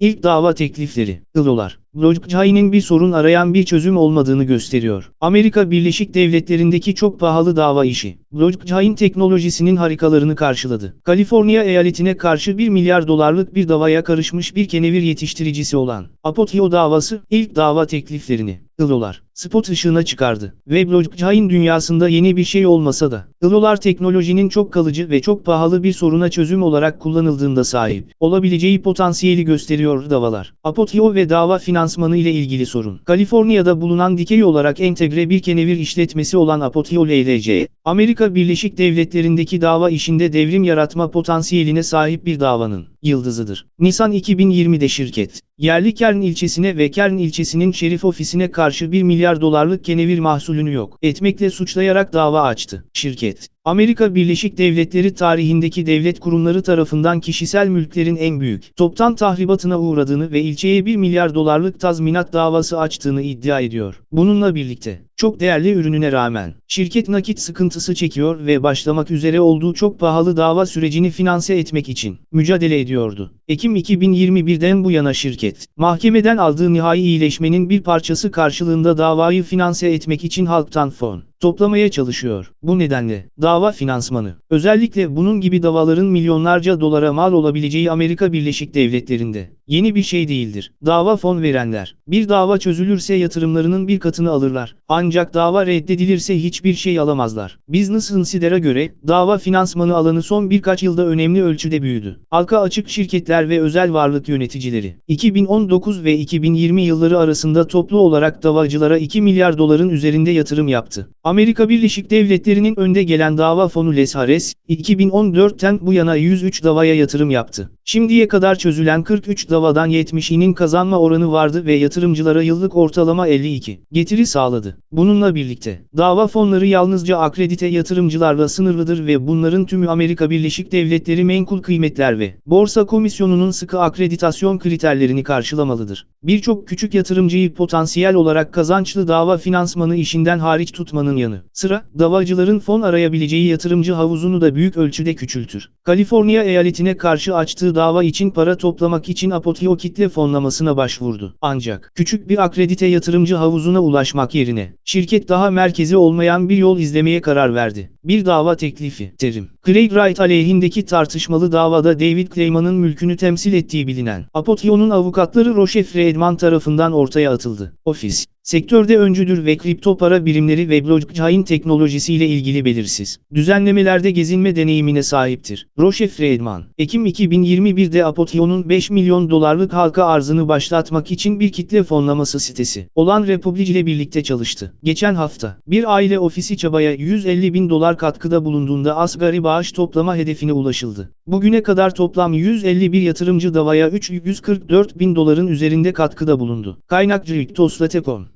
İlk dava teklifleri, ILO'lar, blockchain'in bir sorun arayan bir çözüm olmadığını gösteriyor. Amerika Birleşik Devletleri'ndeki çok pahalı dava işi, blockchain teknolojisinin harikalarını karşıladı. Kaliforniya eyaletine karşı 1 milyar dolarlık bir davaya karışmış bir kenevir yetiştiricisi olan Apothio davası, ilk dava tekliflerini, ILO'lar, spot ışığına çıkardı. Ve blockchain dünyasında yeni bir şey olmasa da, ILO'lar teknolojinin çok kalıcı ve çok pahalı bir soruna çözüm olarak kullanıldığında sahip olabileceği potansiyeli gösteriyor davalar. Apothio ve dava finansmanı ile ilgili sorun. Kaliforniya'da bulunan dikey olarak entegre bir kenevir işletmesi olan Apothio LLC, Amerika Birleşik Devletleri'ndeki dava işinde devrim yaratma potansiyeline sahip bir davanın yıldızıdır. Nisan 2020'de şirket, yerli Kern ilçesine ve Kern ilçesinin şerif ofisine karşı 1 milyar dolarlık kenevir mahsulünü yok etmekle suçlayarak dava açtı. Şirket, Amerika Birleşik Devletleri tarihindeki devlet kurumları tarafından kişisel mülklerin en büyük toptan tahribatına uğradığını ve ilçeye 1 milyar dolarlık tazminat davası açtığını iddia ediyor. Bununla birlikte, çok değerli ürününe rağmen, şirket nakit sıkıntısı çekiyor ve başlamak üzere olduğu çok pahalı dava sürecini finanse etmek için mücadele ediyordu. Ekim 2021'den bu yana şirket, mahkemeden aldığı nihai iyileşmenin bir parçası karşılığında davayı finanse etmek için halktan fon toplamaya çalışıyor. Bu nedenle, dava finansmanı, özellikle bunun gibi davaların milyonlarca dolara mal olabileceği Amerika Birleşik Devletleri'nde, yeni bir şey değildir. Dava fon verenler, bir dava çözülürse yatırımlarının bir katını alırlar. Ancak dava reddedilirse hiçbir şey alamazlar. Business Insider'a göre, dava finansmanı alanı son birkaç yılda önemli ölçüde büyüdü. Halka açık şirketler ve özel varlık yöneticileri, 2019 ve 2020 yılları arasında toplu olarak davacılara 2 milyar doların üzerinde yatırım yaptı. Amerika Birleşik Devletleri'nin önde gelen dava fonu Les Harris, 2014'ten bu yana 103 davaya yatırım yaptı. Şimdiye kadar çözülen 43 davadan 70'inin kazanma oranı vardı ve yatırımcılara yıllık ortalama 52 getiri sağladı. Bununla birlikte, dava fonları yalnızca akredite yatırımcılarla sınırlıdır ve bunların tümü Amerika Birleşik Devletleri Menkul Kıymetler ve Borsa Komisyonu'nun sıkı akreditasyon kriterlerini karşılamalıdır. Birçok küçük yatırımcıyı potansiyel olarak kazançlı dava finansmanı işinden hariç tutmanın yanı sıra, davacıların fon arayabileceği yatırımcı havuzunu da büyük ölçüde küçültür. Kaliforniya eyaletine karşı açtığı dava için para toplamak için Apothio kitle fonlamasına başvurdu. Ancak, küçük bir akredite yatırımcı havuzuna ulaşmak yerine, şirket daha merkezi olmayan bir yol izlemeye karar verdi. Bir dava teklifi, terim. Craig Wright aleyhindeki tartışmalı davada David Clayman'ın mülkünü temsil ettiği bilinen, Apothio'nun avukatları Roche Friedman tarafından ortaya atıldı. Ofis, sektörde öncüdür ve kripto para birimleri ve blockchain teknolojisiyle ilgili belirsiz düzenlemelerde gezinme deneyimine sahiptir. Roche Friedman, Ekim 2021'de Apothio'nun 5 milyon dolarlık halka arzını başlatmak için bir kitle fonlaması sitesi olan Republic ile birlikte çalıştı. Geçen hafta, bir aile ofisi çabaya 150 bin dolar katkıda bulunduğunda asgari bağış toplama hedefine ulaşıldı. Bugüne kadar toplam 151 yatırımcı davaya 344 bin doların üzerinde katkıda bulundu. Kaynak Tosla.com